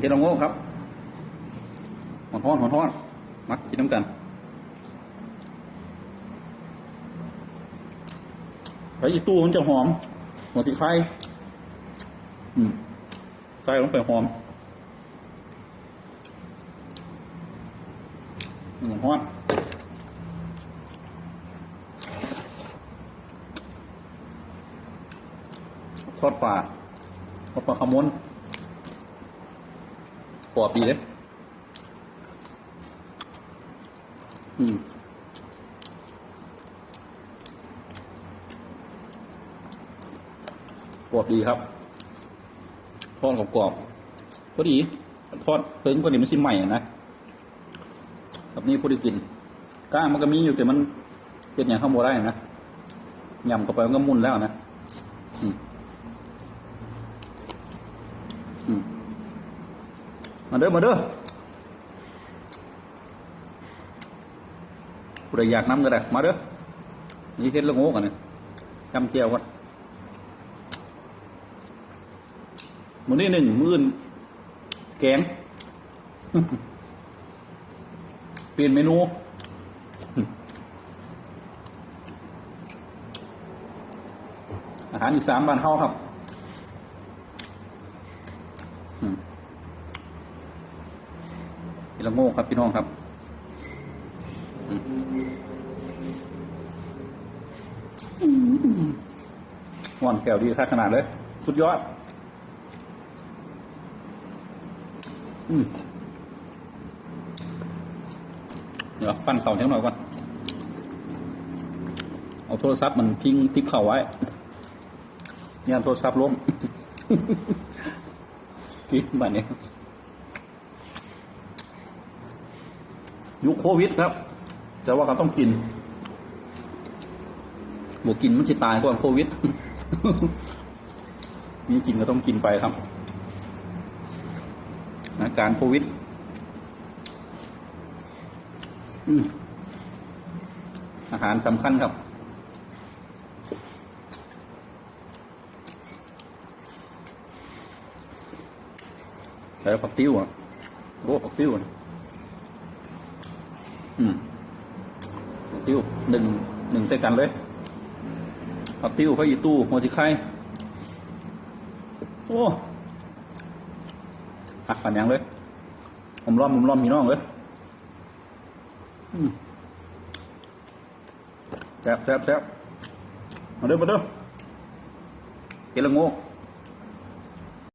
เห็ดละโง่ครับหอนทอดหอนทอดมากินน้ำกันไอ้อีตู้มันจะหอม หัวสีไข่อืมใส่ลงไปหอมอืมหอมทอดปลาทอดปลาขมน รอบดีเลยอืมกรอบดีครับทอดกรอบพอดีทอดเพิ่งพอดีมันสิใหม่นะแบบนี้พอดีกินก้างมันก็มีอยู่แต่มันเป็นอย่างข้าวโมได้นะยำเข้าไปมันก็มุนแล้วนะอืมอืม มาเด้อมาเด้อผู้ใดอยากน้ำก็ได้มาเด้อนี่เฮ็ดละโง่กันเนี่ยจำเจียวกันมื้อนี้หนึ่งมื้ออื่นแกง เปลี่ยนเมนูอาหารอีสานบ้านเฮาครับ อืมพี่ละโง่ครับพี่น้องครับหวานแก้วดีค่าขนาดเลย สุดยอด อืมเดี๋ยวปั้นเข่าเท่าหน่อยก่อนเอาโทรศัพท์มันพิงทิปเข่าไว้เนี่ยโทรศัพท์ล้มกินแบบนี้ ยุคโควิดครับ จะว่าเขาต้องกินบวกกินมันจะตายก่อนโควิด มีกินก็ต้องกินไปครับสถานการโควิดอาหารสำคัญครับใส่ผักติ้วอะโอ้ผักติ้วอะ อืมติ้วหนึ่งหนึ่งใส่กันเลยผักติ้วพระอีตู้หัวจิไข่โอ้หักปันยังเลยผมร่อมผมร่อมมีน้องเลยอืมแซ่บแซ่บแซ่บมาเด้อมาเด้อเกละโง่